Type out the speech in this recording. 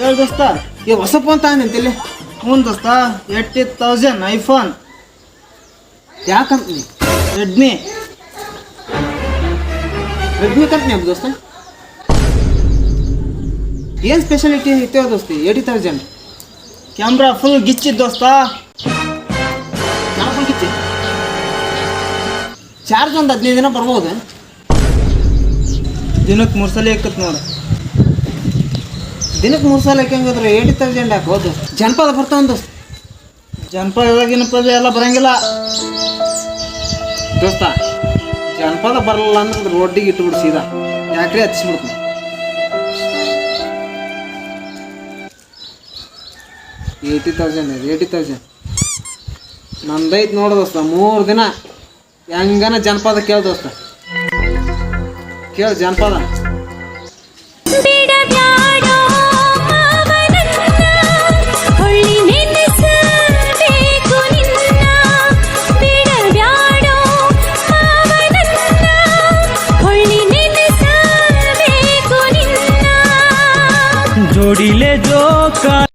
ಹೇಳ ದೋಸ್ತ? ಏ ಹೊಸ ಫೋನ್ ತಗೊಂಡಿಂತಿಲ್ಲಿ ಹ್ಞೂ ದೋಸ್ತ eighty thousand iPhone company Redmi Redmi company ಅಪ್ಪ ದೋಸ್ತ? ಏನು ಸ್ಪೆಷಾಲಿಟಿ ಐತೆ ದೋಸ್ತಿ ಏಯ್ಟಿ ತೌಸಂಡ್ ಕ್ಯಾಮ್ರಾ ಫುಲ್ ಗಿಚ್ಚಿದ್ ದೋಸ್ತ. ಚಾರ್ಜ್ ಒಂದು ಹದಿನೈದು ದಿನ ಬರ್ಬೋದು. ದಿನಕ್ಕೆ ಮೂರು ಸಲ ಇಕ್ಕತ್ ನೋಡು. ದಿನಕ್ಕೆ ಮೂರು ಸಲ ಹೆಂಗಂದ್ರೆ ಏಯ್ಟಿ ತೌಸಂಡ್ ಹಾಕೋದು ಜನಪದ ಬರ್ತಾವ ದೋಸ್ತ ಜನಪದ ಗಿನಪದ ಎಲ್ಲ ಬರಂಗಿಲ್ಲ. ದೋಸ್ತ ಜನಪದ ಬರಲ್ಲ ಅಂದ್ರೆ ರೋಡಿಗೆ ಇಟ್ಬಿಡು ಸೀದಾ. ಯಾಕ್ರಿ ಹಚ್ಚಿಬಿಡ್ತೀನಿ ಏಯ್ಟಿ ತೌಸಂಡ್ ಏಯ್ಟಿ ತೌಸಂಡ್ ನಂದೈತೆ ನೋಡು ದೋಸ್ತ ಮೂರು ದಿನ. ಹೆಂಗನ ಜನಪದ ಕೇಳ ದೋಸ್ತ ಕೇಳ ಜನಪದ जोड़िले जो का